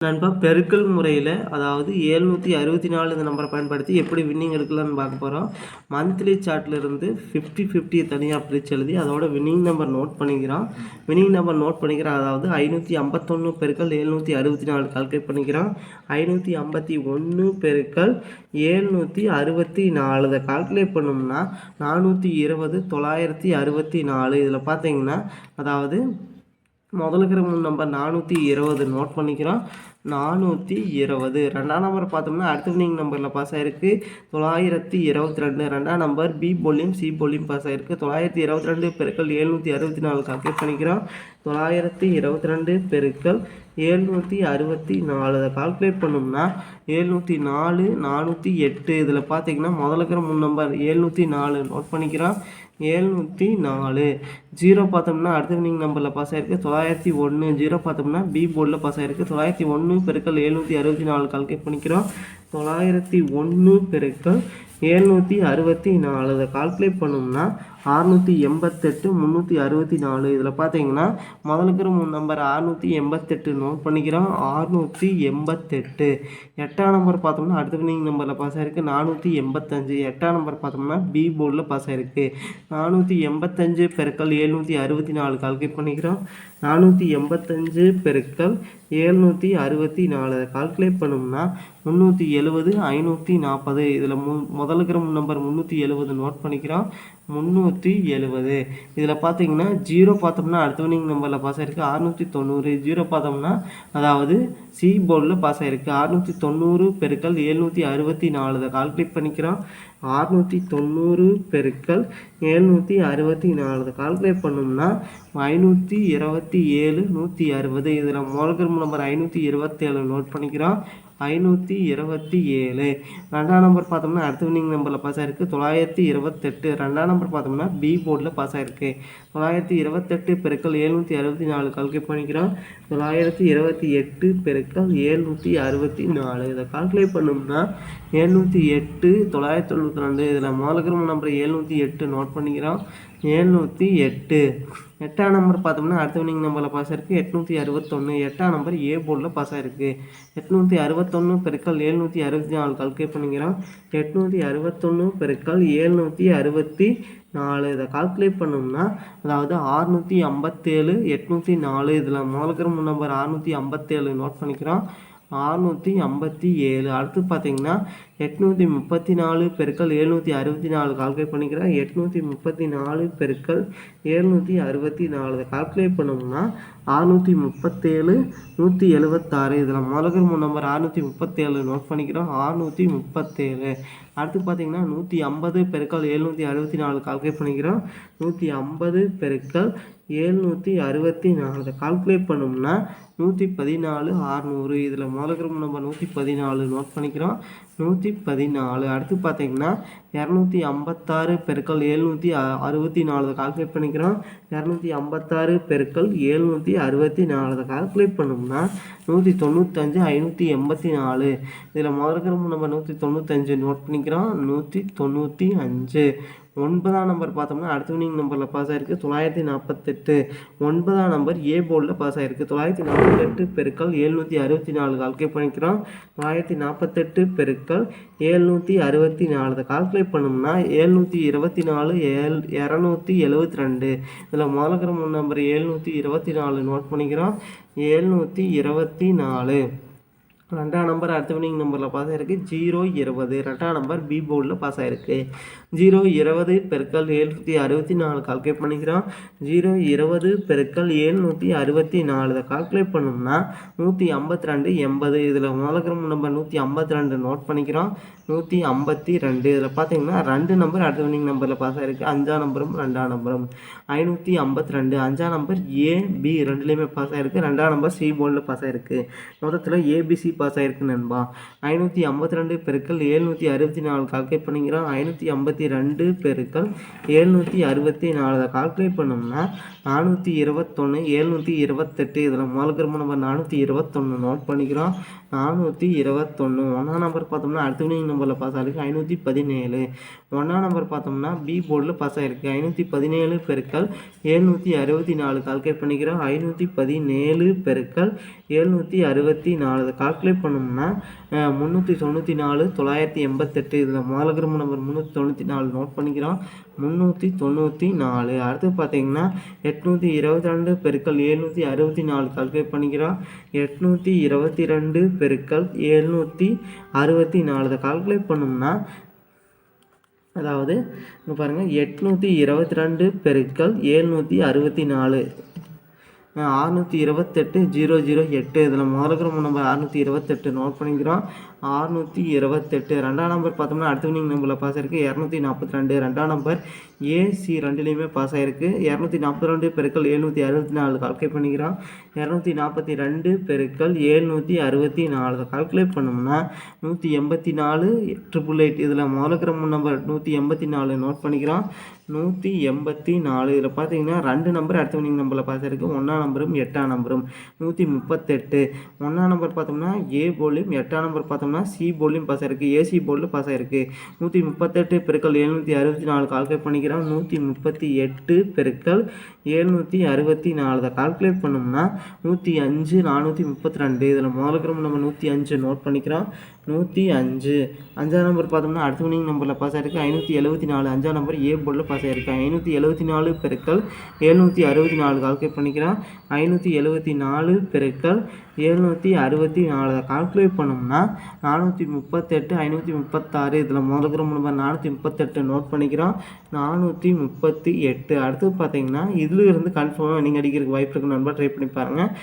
நண்பா பெருக்கல் முறையில் அதாவது ஏழ்நூற்றி அறுபத்தி நாலு இந்த நம்பரை பயன்படுத்தி எப்படி வின்னிங் எடுக்கலாம்னு பார்க்க போகிறோம் மந்த்லி சார்ட்லேருந்து ஃபிஃப்டி ஃபிஃப்டியை தனியாக பிரித்து எழுதி அதோட வின்னிங் நம்பர் நோட் பண்ணிக்கிறோம். வின்னிங் நம்பர் நோட் பண்ணிக்கிறோம் அதாவது ஐநூற்றி ஐம்பத்தொன்று பெருக்கள் ஏழ்நூற்றி அறுபத்தி நாலு கால்குலேட் பண்ணிக்கிறோம். ஐநூற்றி ஐம்பத்தி ஒன்று பெருக்கள் ஏழ்நூற்றி அறுபத்தி நாலு இதை கால்குலேட் பண்ணோம்னா நானூற்றி இருபது தொள்ளாயிரத்தி அறுபத்தி நாலு இதில் பார்த்தீங்கன்னா அதாவது முதலுக்கிற நம்பர் நானூற்றி இருபது நோட் பண்ணிக்கிறோம். நானூற்றி இருபது. ரெண்டாம் நம்பர் பார்த்தோம்னா அடுத்த வினிங் நம்பரில் பாஸ் ஆயிருக்கு. தொள்ளாயிரத்தி இருபத்தி ரெண்டு. ரெண்டாம் நம்பர் பி போலியும் சி போலியும் பாஸ் ஆயிருக்கு. தொள்ளாயிரத்தி இருபத்தி ரெண்டு பெருக்கள் எழுநூற்றி அறுபத்தி நாலு கால்குலேட் பண்ணிக்கிறோம். தொள்ளாயிரத்தி இருபத்தி ரெண்டு பெருக்கள் ஏழ்நூற்றி அறுபத்தி நாலு. அதை கால்குலேட் பண்ணோம்னா ஏழ்நூற்றி நாலு நானூற்றி எட்டு. இதில் பார்த்தீங்கன்னா முதல்ல இருக்கிற மூணு நம்பர் ஏழ்நூற்றி நாலு நோட் பண்ணிக்கிறோம். ஏழ்நூற்றி நாலு. ஜீரோ பார்த்தோம்னா அடுத்த வினிங் நம்பரில் பாஸ் ஆயிருக்கு. தொள்ளாயிரத்தி ஒன்று ஜீரோ பார்த்தோம்னா பி போர்டில் பாஸ் ஆயிருக்கு. தொள்ளாயிரத்தி ஒன்று பெருக்கல் எழுநூற்றி அறுபத்தி நாலு கால்குலேட் பண்ணிக்கிறோம். தொள்ளாயிரத்தி ஒன்று பெருக்கல் ஏழ்நூற்றி அறுபத்தி நாலு. இதை கால்குலேட் பண்ணோம்னா அறுநூற்றி எண்பத்தெட்டு முந்நூற்றி அறுபத்தி நாலு. இதில் பார்த்தீங்கன்னா முதல்ல இருக்கிற மூணு நம்பர் அறுநூற்றி எண்பத்தெட்டு நோட் பண்ணிக்கிறோம். அறுநூற்றி எண்பத்தெட்டு. எட்டாம் நம்பர் பார்த்தோம்னா அடுத்த வினிங் நம்பரில் பாஸ் ஆயிருக்கு. நானூற்றி எண்பத்தஞ்சு. எட்டாம் நம்பர் பார்த்தோம்னா பி போர்டில் பாஸ் ஆயிருக்கு. நானூற்றி எண்பத்தஞ்சு பெருக்கல் எழுநூற்றி அறுபத்தி நாலு கால்குலேட் பண்ணிக்கிறோம். நானூற்றி எண்பத்தஞ்சு பெருக்கல் ஏழ்நூற்றி அறுபத்தி நாலு. அதை கால்குலேட் பண்ணோம்னா முந்நூற்றி எழுபது ஐநூற்றி நாற்பது இதில் மு முதல் இருக்கிற நம்பர் முந்நூற்றி எழுபது நோட் பண்ணிக்கிறோம். முந்நூற்றி எழுபது இதில் பார்த்தீங்கன்னா ஜீரோ பார்த்தோம்னா அடுத்த வினிங் நம்பரில் பாஸ் ஆயிருக்கு. அறுநூற்றி தொண்ணூறு. ஜீரோ பார்த்தோம்னா அதாவது சி போர்டில் பாஸ் ஆயிருக்கு. அறுநூற்றி தொண்ணூறு பெருக்கள் ஏழ்நூற்றி அறுபத்தி நாலு. இதை கால்குலேட் பண்ணிக்கிறோம். அறுநூற்றி தொண்ணூறு பெருக்கள் எழுநூற்றி அறுபத்தி நாலு. இதை கால்குலேட் பண்ணோம்னா ஐநூற்றி இருபத்தி ஏழு நூற்றி அறுபது. இதில் முதல் நம்பர் ஐநூற்றி இருபத்தேழு நோட் பண்ணிக்கிறோம். ஐநூற்றி இருபத்தி ஏழு. ரெண்டாம் நம்பர் பார்த்தோம்னா அடுத்த வினிங் நம்பரில் பாஸ் ஆயிருக்கு. தொள்ளாயிரத்தி இருபத்தெட்டு. ரெண்டாம் நம்பர் பார்த்தோம்னா பி போர்டில் பாஸ் ஆயிருக்கு. தொள்ளாயிரத்தி இருபத்தெட்டு பெருக்கல் எழுநூற்றி அறுபத்தி நாலு. கால்குலேட் பண்ணிக்கிறோம். தொள்ளாயிரத்தி இருபத்தி எட்டு பெருக்கல் ஏழ்நூற்றி அறுபத்தி நாலு. இதை கால்குலேட் பண்ணோம்னா ஏழ்நூற்றி எட்டு தொள்ளாயிரத்தி தொண்ணூற்றி ரெண்டு. இதில் முதல்ல நம்பர் ஏழ்நூற்றி எட்டு நோட் பண்ணிக்கிறோம். ஏழ்நூற்றி எட்டு. எட்டாம் நம்பர் பார்த்தோம்னா அடுத்த வினிங் நம்பரில் பாஸ் ஆயிருக்கு. எட்நூற்றி அறுபத்தொன்று எட்டாம் நம்பர் ஏ போர்டில் பாஸ் ஆயிருக்கு. எட்நூற்றி அறுபத்தொன்று பெருக்கல் ஏழ்நூற்றி அறுபத்தி நாலு கால்குலேட் பண்ணிக்கிறோம். எட்நூற்றி அறுபத்தொன்று பெருக்கள் ஏழ்நூற்றி அறுபத்தி நாலு. இதை கால்குலேட் பண்ணோம்னா அதாவது ஆறுநூற்றி ஐம்பத்தேழு எட்நூற்றி நாலு. இதில் முதலுக்கிற நம்பர் ஆறுநூற்றி ஐம்பத்தேழு நோட் பண்ணிக்கிறோம். அறுநூற்றி ஐம்பத்தி ஏழு. அடுத்து பார்த்தீங்கன்னா எட்நூற்றி முப்பத்தி நாலு பெருக்கள் எழுநூற்றி அறுபத்தி நாலு கால்குலேட் பண்ணிக்கிறேன். எட்நூற்றி முப்பத்தி நாலு பெருக்கள் எழுநூற்றி அறுபத்தி நாலு. கால்குலேட் பண்ணோம்னா அறுநூற்றி முப்பத்தேழு நூற்றி எழுபத்தாறு. இதில் முதல்கர் மூணு நம்பர் அறுநூற்றி முப்பத்தேழு நோட் பண்ணிக்கிறோம். அறுநூற்றி முப்பத்தேழு. அடுத்து பார்த்தீங்கன்னா நூற்றி ஐம்பது பெருக்கள் எழுநூற்றி அறுபத்தி நாலு கால்குலேட் பண்ணிக்கிறோம். நூற்றி ஐம்பது பெருக்கள் ஏழ்நூற்றி அறுபத்தி நாலு. கால்குலேட் பண்ணோம்னா நூற்றி பதினாலு ஆறுநூறு. இதில் முதல்ல நம்ம நூற்றி பதினாலு நோட் பண்ணிக்கிறோம். நூற்றி பதினாலு. அடுத்து பார்த்தீங்கன்னா இரநூத்தி ஐம்பத்தாறு பெருக்கல் எழுநூற்றி அறுபத்தி நாலு. கால்குலேட் பண்ணிக்கிறோம். இரநூத்தி ஐம்பத்தாறு பெருக்கல் எழுநூற்றி அறுபத்தி நாலு. கால்குலேட் பண்ணோம்னா நூற்றி தொண்ணூத்தஞ்சு ஐநூற்றி எண்பத்தி நாலு. இதில் முதல்ல நம்ம நூற்றி தொண்ணூத்தஞ்சு நோட் பண்ணிக்கிறோம். நூற்றி தொண்ணூற்றி அஞ்சு. ஒன்பதாம் நம்பர் பார்த்தோம்னா அடுத்த வினிங் நம்பரில் பாஸ் ஆயிருக்கு. தொள்ளாயிரத்தி நாற்பத்தெட்டு ஒன்பதாம் நம்பர் ஏ போர்டில் பாஸ் ஆயிருக்கு. தொள்ளாயிரத்தி நாற்பத்தெட்டு பெருக்கள் எழுநூற்றி அறுபத்தி நாலு கால்குலேட் பண்ணிக்கிறோம். தொள்ளாயிரத்தி நாற்பத்தெட்டு பெருக்கள் ஏழ்நூற்றி அறுபத்தி நாலு. கால்குலேட் பண்ணோம்னா ஏழ்நூற்றி இருபத்தி நாலு ஏழ் இரநூத்தி எழுபத்தி ரெண்டு இதில் முதல்கிற நம்பர் ஏழ்நூற்றி இருபத்தி நாலு நோட் பண்ணிக்கிறோம். ஏழ்நூற்றி இருபத்தி நாலு. ரெண்டாம் நம்பர் அடுத்த வினிங் நம்பரில் பாஸ் ஆயிருக்கு. ஜீரோ இருபது. ரெண்டாம் நம்பர் பி போர்டில் பாஸ் ஆயிருக்கு. ஜீரோ இருபது பெருக்கல் ஏழ்நூற்றி அறுபத்தி நாலு கால்குலேட் பண்ணிக்கிறோம். ஜீரோ இருபது பெருக்கல் ஏழ்நூற்றி அறுபத்தி நாலு இதை கால்குலேட் பண்ணோம்னா நூற்றி ஐம்பத்தி ரெண்டு எண்பது. இதில் முதல்கிற நம்பர் நூற்றி ஐம்பத்தி ரெண்டு நோட் பண்ணிக்கிறோம். நூற்றி ஐம்பத்தி ரெண்டு. இதில் பார்த்தீங்கன்னா ரெண்டு நம்பர் அடுத்த வினிங் நம்பரில் பாஸ் ஆயிருக்கு. அஞ்சாம் நம்பரும் ரெண்டாம் நம்பரும் ஐநூற்றி ஐம்பத்தி ரெண்டு. அஞ்சாம் நம்பர் ஏ பி ரெண்டுலேயுமே பாஸ் ஆயிருக்கு. ரெண்டாம் நம்பர் சி போர்டில் பாஸ் ஆயிருக்கு. மொத்தத்தில் ஏபிசி பாஸ் ஆயிருக்கு நண்பா. ஐநூற்றி ஐம்பத்தி ரெண்டு பெருக்கள் ஏழ்நூற்றி அறுபத்தி நாலு கால்குலேட் பண்ணிக்கிறோம். ஐநூற்றி ஐம்பத்தி ரெண்டு பெருக்கள் ஏழ்நூற்றி அறுபத்தி நாலு அதை கால்குலேட் பண்ணோம்னா நானூற்றி இருபத்தொன்று ஏழ்நூற்றி இருபத்தெட்டு. இதில் முதல்கிரம நம்பர் நானூற்றி இருபத்தொன்று நோட் பண்ணிக்கிறோம். நானூற்றி இருபத்தொன்று ஒன்றாம் நம்பர் பார்த்தோம்னா அடுத்த வினிங் நம்பரில் பாஸ் ஆகிருக்கு ஐநூற்றி பதினேழு. ஒன்றாம் நம்பர் பார்த்தோம்னா பி போர்டில் பாஸ் ஆகிருக்கு ஐநூற்றி பதினேழு பெருக்கள் ஏழ்நூற்றி அறுபத்தி நாலு கால்குலேட் பண்ணிக்கிறோம். ஐநூற்றி பதினேழு பெருக்கள் ஏழ்நூற்றி அறுபத்தி நாலு கால்குலேட் கால்குலேட் பண்ணோம்னா முந்நூற்றி தொண்ணூற்றி நாலு தொள்ளாயிரத்தி எண்பத்தெட்டு இதில் முதல்கிரம நம்பர் முந்நூற்றி தொண்ணூற்றி நாலு நோட் பண்ணிக்கிறோம். முந்நூற்றி தொண்ணூற்றி நாலு. அடுத்து பார்த்தீங்கன்னா எட்நூற்றி இருபத்தி ரெண்டு பெருக்கள் ஏழ்நூற்றி அறுபத்தி நாலு கால்குலேட் பண்ணிக்கிறோம். எட்நூற்றி இருபத்தி ரெண்டு பெருக்கள் ஏழ்நூற்றி அறுபத்தி நாலு. இதை கால்குலேட் பண்ணோம்னா அதாவது இங்கே பாருங்கள் எட்நூற்றி இருபத்தி ரெண்டு பெருக்கள் ஏழ்நூற்றி அறுபத்தி நாலு. அறுநூற்றி இருபத்தெட்டு ஜீரோ ஜீரோ எட்டு. இதில் முதல்கிற நம்பர் அறுநூற்றி இருபத்தெட்டு நோட் பண்ணிக்கிறோம். அறுநூற்றி இருபத்தெட்டு. ரெண்டாம் நம்பர் பார்த்தோம்னா அடுத்த வினிங் நம்பரில் பாஸ் இருக்குது இரநூத்தி நாற்பத்தி ரெண்டு. ரெண்டாம் நம்பர் ஏசி ரெண்டுலேயுமே பாஸ் ஆகிருக்கு இரநூத்தி நாற்பத்தி ரெண்டு பெருக்கள் எழுநூற்றி அறுபத்தி நாலு கால்குலேட் பண்ணிக்கிறான். இரநூத்தி நாற்பத்தி ரெண்டு பெருக்கள் ஏழ்நூற்றி அறுபத்தி நாலு கால்குலேட் பண்ணோம்னா நூற்றி எண்பத்தி நாலு ட்ரிபிள் எயிட் இதில் முதல்கிற நம்பர் நூற்றி எண்பத்தி நாலு நோட் பண்ணிக்கிறான். நூற்றி எண்பத்தி நாலு இதில் பார்த்தீங்கன்னா ரெண்டு நம்பர் அடுத்த வினிங் நம்பரில் பாஸ் ஒன்றாம் நம்பரும் எட்டாம் நம்பரும் நூற்றி முப்பத்தெட்டு ஒன்றாம் நம்பர் பார்த்தோம்னா ஏ போலியும் எட்டாம் நம்பர் பார்த்தோம்னா சி போலியும் பாஸ் ஆயிருக்கு. ஏசி போலில் பாஸ் ஆயிருக்கு. நூற்றி முப்பத்தெட்டு பெருக்கள் எழுநூற்றி அறுபத்தி நாலு கால்குலேட் பண்ணிக்கிறோம் நூற்றி முப்பத்தி எட்டு பெருக்கள் எழுநூற்றி அறுபத்தி நாலு. அதை கால்குலேட் பண்ணோம்னா நூற்றி அஞ்சு நானூற்றி முப்பத்தி ரெண்டு. இதில் முதல்கிரம நம்ம நூற்றி அஞ்சு நோட் பண்ணிக்கிறோம். நூற்றி அஞ்சு. அஞ்சாம் நம்பர் பார்த்தோம்னா அடுத்த மணி நம்பரில் பாஸ் ஆகிருக்கு ஐநூற்றி எழுபத்தி நாலு. அஞ்சாம் நம்பர் ஏ போர்டில் பாஸ் ஆகிருக்கு ஐநூற்றி எழுபத்தி நாலு பெருக்கள் எழுநூற்றி அறுபத்தி நாலு. கால்குலேட் பண்ணிக்கிறான் ஐநூற்றி எழுபத்தி நாலு பெருக்கள் எழுநூற்றி அறுபத்தி நாலு. கால்குலேட் பண்ணோம்னா நானூற்றி முப்பத்தெட்டு ஐநூற்றி முப்பத்தாறு. இதில் முதல்கிற நம்பர் நானூற்றி முப்பத்தெட்டு நோட் பண்ணிக்கிறோம். நானூற்றி முப்பத்தி எட்டு. அடுத்து பார்த்தீங்கன்னா இதில் இருந்து கன்ஃபார்மாக நீங்கள் அடிக்கிறதுக்கு வாய்ப்பு இருக்கு. நண்பா ட்ரை பண்ணி பாருங்கள்